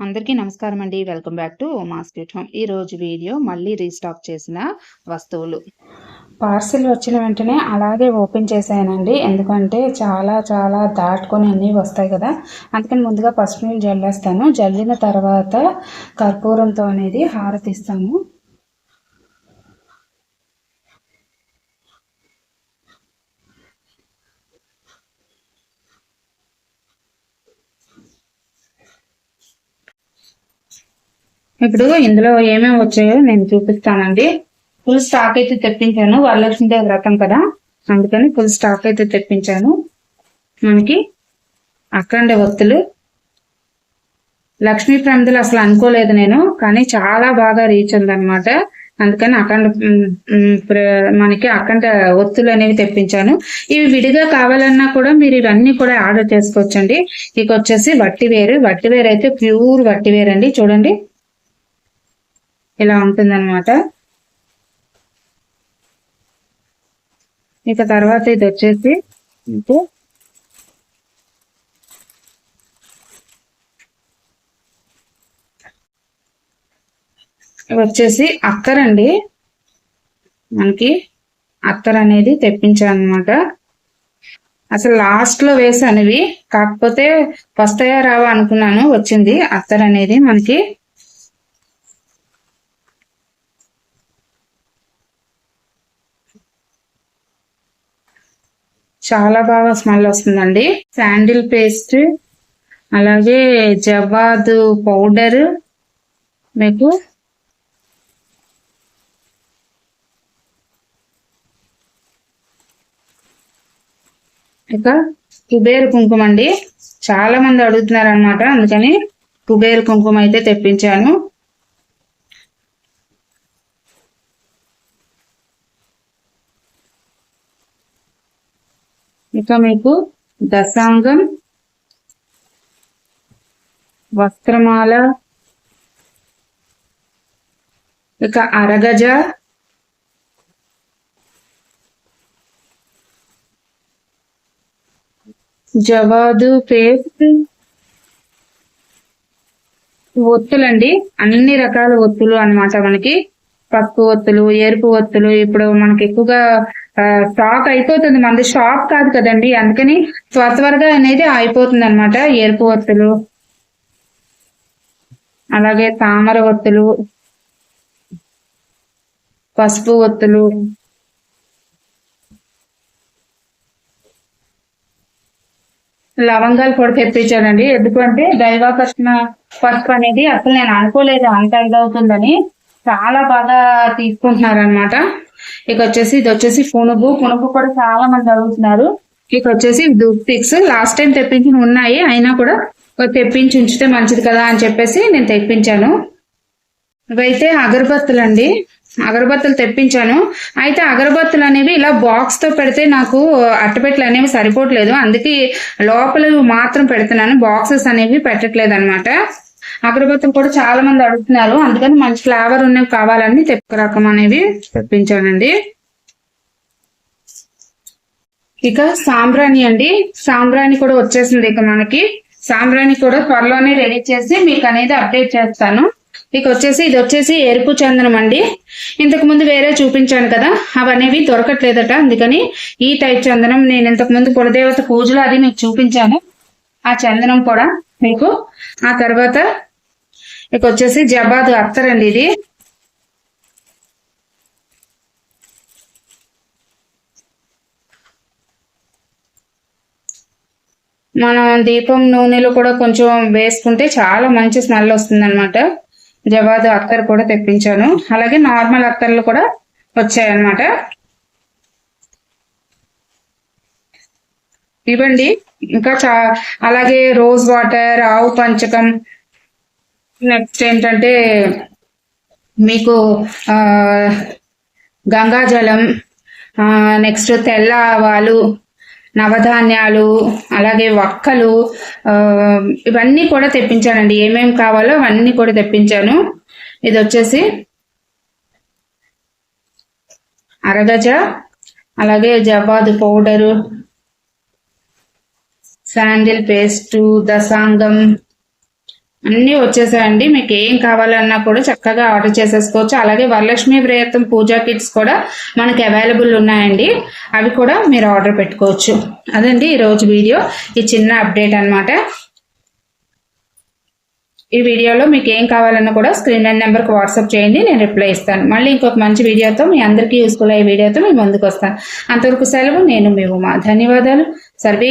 అందరికీ నమస్కారం అండి. Welcome back to mass home ఈ రోజు వీడియో మళ్ళీ రీస్టాక్ చేసిన వస్తువులు. పార్సిల్ వచ్చిన వెంటనే అలాగే ఓపెన్ చేశానండి ఎందుకంటే చాలా చాలా దాటుకొని అన్నీ వస్తాయి కదా. అందుకని ముందుగా పసుపు నీళ్ళు జల్లేస్తాను. జల్లిన తర్వాత కర్పూరంతో అనేది హారతిస్తాము. ఇప్పుడు ఇందులో ఏమేమి వచ్చాయో నేను చూపిస్తానండి. ఫుల్ స్టాక్ అయితే తెప్పించాను. వరలక్ష్మీదేవి వ్రతం కదా? అందుకని ఫుల్ స్టాక్ అయితే తెప్పించాను. మనకి అఖండ ఒత్తులు లక్ష్మీ ప్రమిదలు అసలు అనుకోలేదు నేను కానీ చాలా బాగా రీచ్ ఉందనమాట అందుకని అఖండ మనకి అఖండ ఒత్తులు అనేవి తెప్పించాను. ఇవి విడిగా కావాలన్నా కూడా మీరు ఇవన్నీ కూడా ఆర్డర్ చేసుకోవచ్చండి. ఇక వచ్చేసి వట్టివేరు. వట్టివేరు అయితే ప్యూర్ వట్టివేరు అండి చూడండి. ఇలా ఉంటుందన్నమాట. ఇక తర్వాత ఇది వచ్చేసి మీకు వచ్చేసి అత్తర్ అండి. మనకి అత్తర్ అనేది తెప్పించాను అనమాట అసలు లాస్ట్లో వేసాను ఇవి కాకపోతే వస్తాయా రావా అనుకున్నాను. వచ్చింది. అత్తర్ అనేది మనకి చాలా బాగా స్మెల్ వస్తుందండి. శాండిల్ పేస్ట్ అలాగే జవాదు పౌడర్ మీకు ఇక కుబేరు కుంకుమ అండి. చాలా మంది అడుగుతున్నారు అనమాట అందుకని కుబేరు కుంకుమ అయితే తెప్పించాను. ఇక మీకు దశాంగం వస్త్రమాల ఇక అరగజ జవాదు పేస్ట్ ఒత్తులండి. అన్ని రకాల ఒత్తులు అన్నమాట మనకి. పప్పు ఒత్తులు ఎరుపు ఒత్తులు. ఇప్పుడు మనకి ఎక్కువగా స్టాక్ అయిపోతుంది. మనది షాప్ కాదు కదండి. అందుకని త్వర త్వరగా అనేది అయిపోతుంది అనమాట ఎరుపు ఒత్తులు అలాగే తామర ఒత్తులు పసుపు ఒత్తులు లవంగాలు కూడా తెప్పించానండి. ఎందుకంటే దైవాకర్షణ పసుపు అనేది అసలు నేను అనుకోలేదు. అంత ఇదవుతుందని చాలా బాగా తీసుకుంటున్నారు అనమాట ఇక వచ్చేసి ఇది వచ్చేసి పునుగు. పునుగు కూడా చాలా మంది అడుగుతున్నారు. ఇక వచ్చేసి దుప్పిక్స్. లాస్ట్ టైం తెప్పించిన ఉన్నాయి. అయినా కూడా తెప్పించి ఉంచితే మంచిది కదా అని చెప్పేసి నేను తెప్పించాను. ఇవైతే అగరబత్తులు అండి. అగరబత్తులు తెప్పించాను. అయితే అగరబత్తులు అనేవి ఇలా బాక్స్తో పెడితే నాకు అట్టపెట్టలు అనేవి సరిపోవట్లేదు. అందుకే లోపల మాత్రం పెడుతున్నాను. బాక్సెస్ అనేవి పెట్టట్లేదు అనమాట అగరబత్తులు కూడా చాలా మంది అడుగుతున్నారు. అందుకని మంచి ఫ్లేవర్ ఉన్నవి కావాలని తెప్ప రకం అనేవి తెప్పించానండి. ఇక సాంబ్రాణి అండి. సాంబ్రాణి కూడా వచ్చేసింది ఇక మనకి. సాంబ్రాణి కూడా త్వరలోనే రెడీ చేసి మీకు అనేది అప్డేట్ చేస్తాను. ఇక వచ్చేసి ఇది వచ్చేసి ఎరుపు చందనం అండి. ఇంతకు ముందు వేరే చూపించాను కదా అవనేవి దొరకట్లేదట. అందుకని ఈ టైప్ చందనం నేను ఇంతకు ముందు కులదేవత పూజలు అది మీకు చూపించాను. ఆ చందనం కూడా మీకు? ఆ తర్వాత మీకు వచ్చేసి జబాద్ అత్తరండి ఇది. మనం దీపం నూనెలో కూడా కొంచెం వేసుకుంటే చాలా మంచి స్మెల్ వస్తుంది అనమాట జవాదు అత్తర్ కూడా తెప్పించాను. అలాగే నార్మల్ అత్తర్లు కూడా వచ్చాయన్నమాట. ఇవ్వండి. ఇంకా చా అలాగే రోజ్ వాటర్ ఆవు పంచకం. నెక్స్ట్ ఏంటంటే మీకు గంగాజలం నెక్స్ట్ తెల్ల ఆవాలు నవధాన్యాలు అలాగే వక్కలు ఇవన్నీ కూడా తెప్పించానండి. ఏమేమి కావాలో అవన్నీ కూడా తెప్పించాను. ఇది వచ్చేసి అరగజ అలాగే జవాదు పౌడరు శాండిల్ పేస్టు దసాంగం అన్నీ వచ్చేసాయండి. మీకు ఏం కావాలన్నా కూడా చక్కగా ఆర్డర్ చేసేసుకోవచ్చు. అలాగే వరలక్ష్మి ప్రయత్నం పూజా కిట్స్ కూడా మనకి అవైలబుల్ ఉన్నాయండి. అవి కూడా మీరు ఆర్డర్ పెట్టుకోవచ్చు. అదండి ఈరోజు వీడియో. ఈ చిన్న అప్డేట్ అన్నమాట. ఈ వీడియోలో మీకు ఏం కావాలన్నా కూడా స్క్రీన్ లైన్ నెంబర్కి వాట్సాప్ చేయండి. నేను రిప్లై ఇస్తాను. మళ్ళీ ఇంకొక మంచి వీడియోతో మీ అందరికీ యూస్ఫుల్ అయ్యే వీడియోతో మీ ముందుకు వస్తాను. అంతవరకు సెలవు. నేను మీ ఉమా. ధన్యవాదాలు. సర్వే